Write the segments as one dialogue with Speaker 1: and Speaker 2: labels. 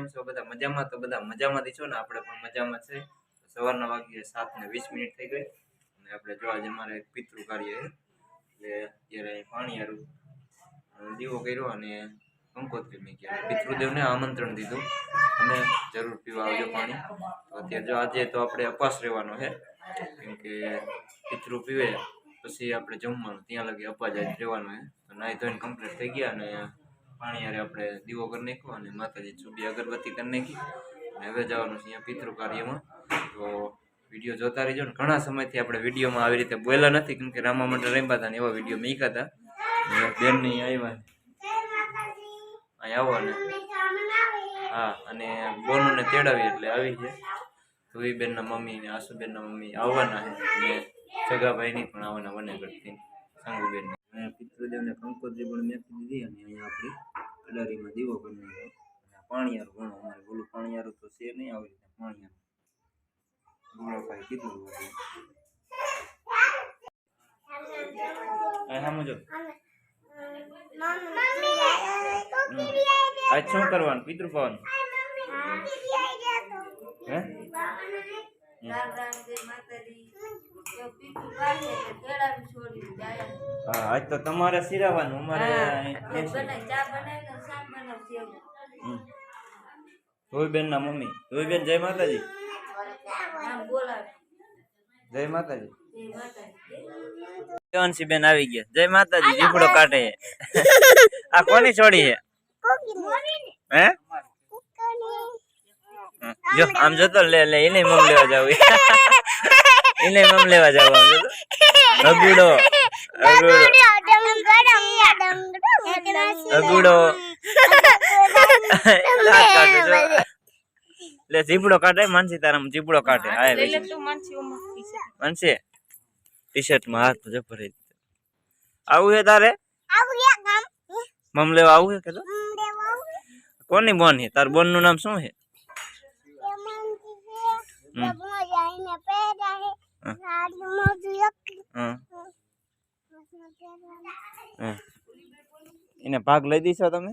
Speaker 1: કેમ છો, બધા મજામાં. તો બધા મજામાંથી છો ને, આપણે પણ મજામાં છે. સવારના વાગ્યે સાત ને વીસ મિનિટ થઈ ગઈ. અને આપણે જો આજે મારે પિતૃ કાર્ય એટલે અત્યારે પાણી હારું. દીવો કર્યો અને કંકોત્રી મેં ગયા પિતૃદેવને આમંત્રણ દીધું. તમે જરૂર પીવા આવજો પાણી. તો અત્યારે જો આજે તો આપણે અપાસ રહેવાનો છે. કેમ કે પિતૃ પીવે, પછી આપણે જમવાનું. ત્યાં લગી અપાસ જ રહેવાનું છે. તો નાહી ધોઈને કમ્પ્લીટ થઈ ગયા અને પાણી હારે આપણે દીવો કરી નાખ્યો અને માતાજી ચૂડી અગરબત્તી કરી નાખી. અને હવે જવાનું છે અહીંયા પિતૃ કાર્યમાં. તો વીડિયો જોતા રહીજો ને. ઘણા સમયથી આપણે વિડીયોમાં આવી રીતે બોલ્યા નથી, કેમ કે રામા મંડળ રમ્યા હતા ને એવા વીડિયો મૂક્યા હતા. બેનની આવ્યા. અહીં આવો ને. હા, અને બોનુને તેડાવી એટલે આવી છે બેનના મમ્મી ને આશુબેનના મમ્મી આવવાના છે. અને જગાભાઈની પણ આવવાના વને કરતી સંગુબેન પિતૃદેવને કંકોત્રી પણ મેં દીધી અને અહીંયા આપણી કડારીમાં દીવો કરી નાખ્યો અને પાણીયારું ઘણું અમારે બોલું પાણીયારું તો છે નહીં આવી રીતે પાણીયારું. ગુલાભાઈ કીધું આજ શું કરવાનું? પિતૃ પાવાનું હે? આજ તો તમારે સિરાવાનું અમારે
Speaker 2: ચા બનાવી ને શાક બનાવશે એવું
Speaker 1: હમ. ધોઈબેન ના મમ્મી ધોઈબેન જય માતાજી. જય માતાજી. દેવાંશી બેન આવી ગયા. જય માતાજી જીપડો કાઢે આ કોની છોડી છે? હે? જો આમ જોતો લે લે એને મમ લેવા જાવ. એને મમ લેવા જાવ આમ જોતો અગુડો અગુડો લાત કાઢે જો. લે જીપડો કાઢે માનસી તારામ જીપડો કાઢે આય બેસી. માનસી ટી શર્ટમાં હાથ જો ભરી દીધો આવું હે તારે મમ લેવા આવું હે કે તો કોની બોન હે તાર બોનનું નામ શું હે હં. એને ભાગ લઈ દીશો તમે?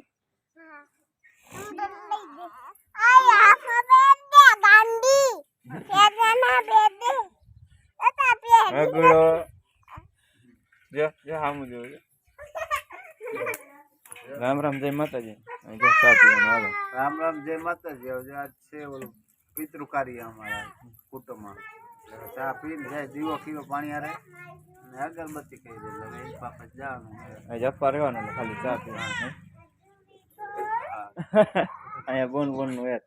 Speaker 1: અગડો જો જો હામું જો જો. રામ રામ જય માતાજી. જો હાલો.
Speaker 3: રામ રામ જય માતાજી. હવે આજ છે ઓલું પિતૃ કાર્ય અમારા કુટુંબમાં. ચા પીને જાય દીવો કીવો પાણી હારે. અને અગરબત્તી કરી દે જવાનું
Speaker 1: રહેવાનું ખાલી ચા પીવાનું. અહીંયા બોન બોનનું હેત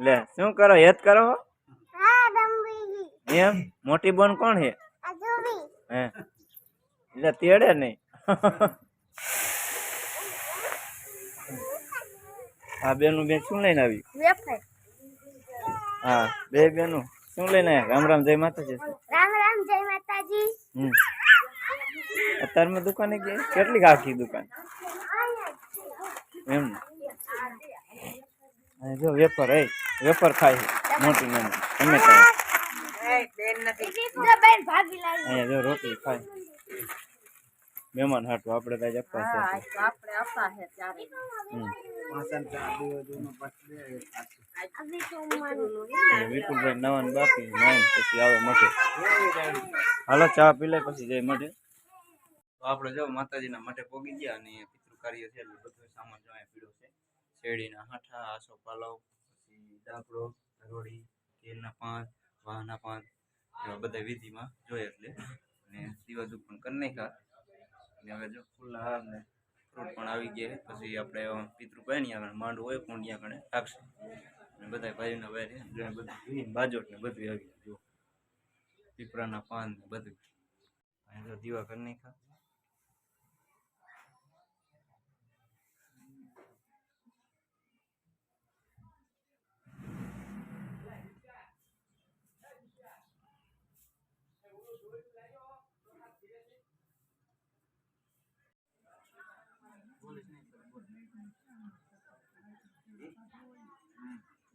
Speaker 1: લે શું કરો હેત કરો હો? એમ? મોટી બોન કોણ હે હે. એટલે તેડે નહીં. હા બેનું બેન શું લઈને આવી? હા બે બેનું. શું લઈને રામ રામ જય માતાજી.
Speaker 4: રામ રામ જય માતાજી.
Speaker 1: અત્યારમાં દુકાને કેટલી આખી દુકાન? એમ? જો વેફર એ વેફર ખાય મોટી
Speaker 4: બેન ભાગી લાવી
Speaker 1: અહીંયા જો રોટલી ખાય. મહેમાન હાટું આપણે ત્યાં આપવા છે.
Speaker 2: આપણે આપવા છે ત્યારે
Speaker 1: વિપુલભાઈ નવાન બાકી નાઈન પછી આવે મઠે હાલો ચા પી લે પછી જઈ મઠે તો આપણે જો માતાજીના મઠે પોગી ગયા અને પિતૃ કાર્ય છે એટલે બધું સામાન જોવા પીડો છે. શેરડીના હાઠા આસો પાલવ પછી ડાકડો રોડી તેલના પાંચ વાહના પાંચ એવા બધા વિધિમાં જોઈએ એટલે. અને દીવા પણ કરી નાખ્યા. અને હવે જો ફૂલ હાર ને ફ્રૂટ પણ આવી ગયા. પછી આપણે પિતૃ પાણી આગળ માંડવું હોય, કુંડિયા કણે રાખશે અને બધા ભાઈઓના ભાઈ બધું. બાજોટ ને બધું આવી ગયું પીપળાના પાન ને બધું. અહીં તો દીવા કરી નાખ્યા.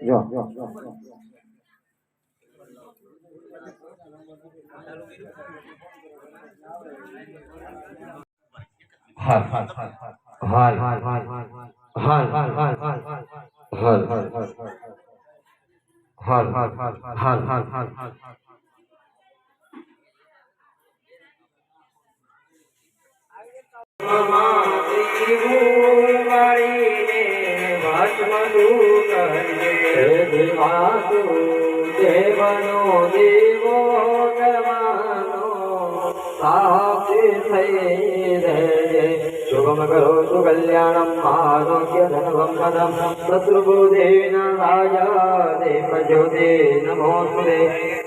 Speaker 5: જો હાલ હાલ હાલ હાલ હાલ હાલ હાલ હાલ હાલ હાલ હાલ હાલ હાલ હાલ હાલ દેવનો દેવો ગવાનો સાક્ષી થઈ રહે શુભમ કરો સુ કલ્યાણમ આરોગ્ય ધનવમ પદમ શત્રુબુદેન રાજા દેવ જ્યોતિ નમો સુરે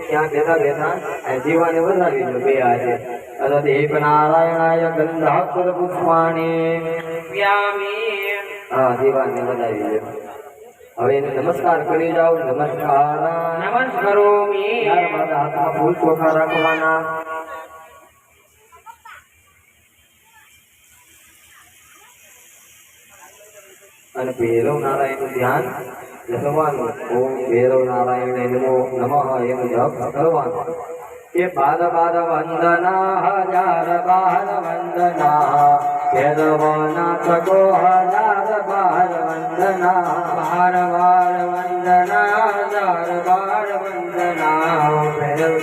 Speaker 5: ત્યાં બેઠા બેઠા જીવાને વધાવી દો બે આજે અરે દીપ નારાયણાય ગંધાક્ષર પુષ્પાણી હા જીવાને વધાવી દો હવે એને નમસ્કાર કરી જાઓ. નમસ્કાર. નમસ્કારો હાથમાં ફૂલ ચોખા રાખવાના. અને ભૈરવ નારાયણ ધ્યાન લખવાનું. ઓમ ભૈરવ નારાયણ નમો નમઃ એમ જપ કરવાનો. એ બાદ બાદ વંદના હજાર બાર વંદના. ભૈરવના થકો હજાર બાર વંદના બાર બાર વંદના હજાર બાર વંદના ભૈરવ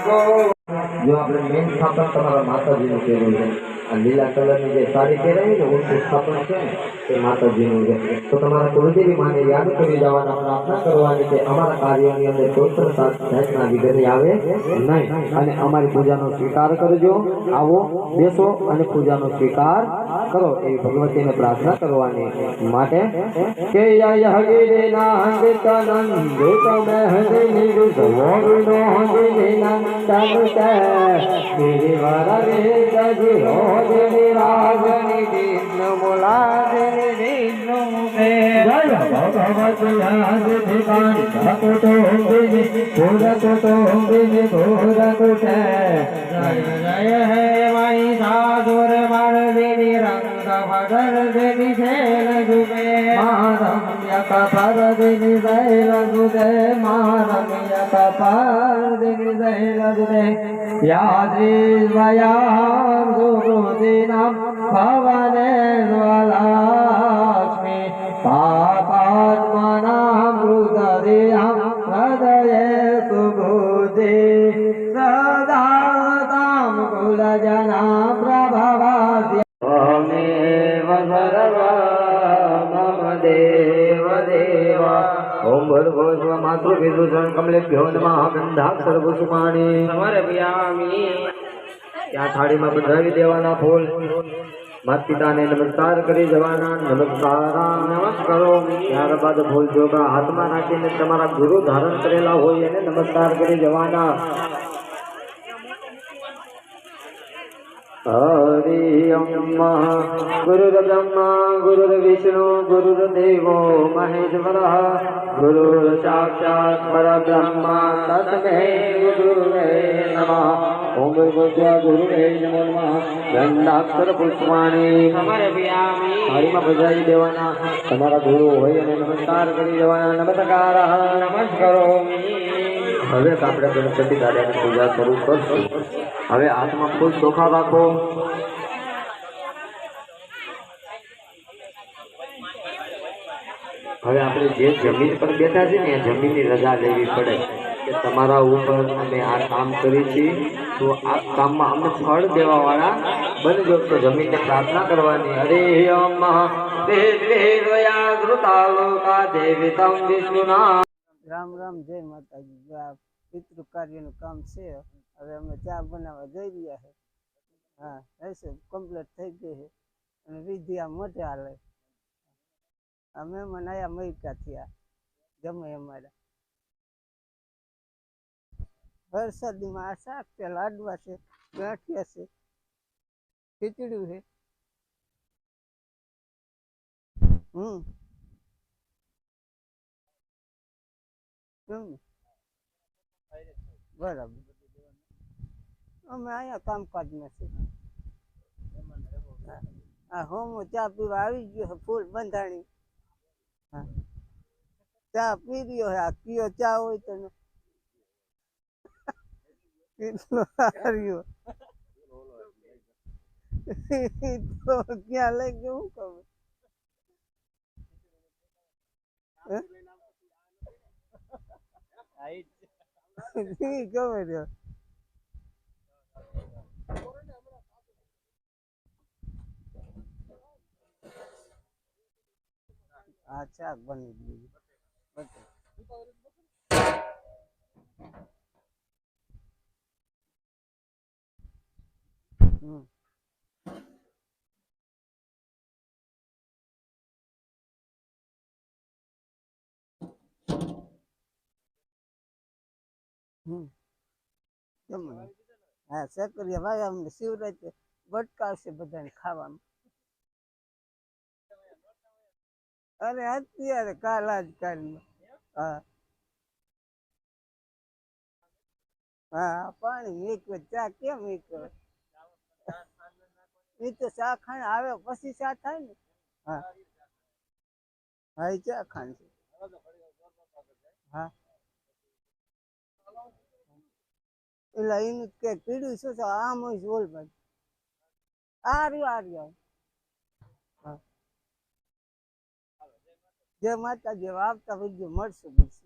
Speaker 5: કો જો આપણે મેન સ્થાપન તમારા માતાજીનું કહેવું છે. આ લીલા કલરની જે સાડી પહેરાવી ને ઊંચું સ્થાપન છે ને તે માતાજીનું છે. તો તમારા કુળદેવી માને યાદ કરી જવાના પ્રાર્થના કરવાની કે અમારા કાર્યોની અંદર કોઈ પણ જાતના વિઘ્ન આવે નહીં. અને અમારી પૂજાનો સ્વીકાર કરજો. આવો, બેસો અને પૂજાનો સ્વીકાર કરો એવી ભગવતીને પ્રાર્થના કરવાની માટે કે બોલા भगवत लाज भिकान भको तो होंगे जी भोर को तो होंगे जी भोर को जय जय है माई साधुर मर देवी रंग भगर देवी खेल जुबे मारम्य कपर देवी जय लगुदे मारम्य कपर देवी जय लगुदे याद्री वया गुरु दिनम भवने ज्वाला કમલેભ્યો નમઃ ગંધાક્ષર પુષ્પાણી સમર્પયામિ ત્યાં થાળીમાં બંધાવી દેવાના ફૂલ માત પિતાને નમસ્કાર કરી જવાના નમસ્કાર નમસ્કારો ત્યારબાદ ફૂલ જોગા હાથમાં રાખીને તમારા ગુરુ ધારણ કરેલા હોય એને નમસ્કાર કરી જવાના। हरि अम्मः गुरुर्ब्रह्मा गुरुर्विष्णु गुरुर्देवो महेश्वरः गुरुर्साक्षात् परब्रह्मा तस्मै गुरुवे नमः ॐ गुरुभ्य गुरुवे नमो नमः गन्धाक्षरपुष्पाणि હરિમાં દેવાના તમારા ગુરુ હોય અને નમસ્કાર કરી દેવાના નમસ્કાર નમસ્કારો હવે આપણે ગણપતિ દાદાની પૂજા શરૂ કરશું. હવે હાથમાં ફૂલ ચોખા રાખો. હવે આપણે જે જમીન પર બેઠા છે ને, એ જમીનની રજા લેવી પડે. કે તમારા ઉપર અમે આ કામ કરી છીએ, તો આ કામમાં અમને ફળ દેવા વાળા બનજો તો જમીનને પ્રાર્થના કરવાની. હરે અમ દેવયા ધૃતાલોકા દેવિતમ વિષ્ણુના
Speaker 3: રામ રામ, જય માતાજી. આ પિતૃ કાર્યનું કામ છે, હવે અમે ચા બનાવવા જઈ રહ્યા છે. હા રહેશે કમ્પ્લીટ થઈ ગઈ છે. અને વિધિ આ મોઢે હાલે. મહેમાન આયા મૈકા થયા. જમે અમારા. વરસાદીમાં આ શાક છે, લાડવા છે, ગાંઠિયા છે, ખીચડું છે. હમ. હમ બરાબર. અમે અહીંયા કામકાજમાં છે આ હોમો ચા પીવા આવી ગયો ફૂલ બંધાણી. ચા પી રહ્યો હે આ પીયો ચા હોય તો. કેટલો તો ક્યાં લઈ ગયો, હું ખબર? ખબર છે. આ શાક બની ગયું. હમ જમવાનું હા, સકરિયા ભાઈ અમને શિવરાજ બટકાવશે બધાને ખાવામાં. અરે અત્યારે કાલ આજ કાલમાં હા. હા, પાણી એક ચા કેમ એક એ ચા ખાણ આવે, પછી ચા થાય ને. હા. હા એ ચા ખાણ છે. હા. એટલે એનું કે પીડું છે? આમ હોય ઓલ બાજુ આ રહ્યો આ રહ્યો. જે માતાજી આવતા વીડિયો મળશું.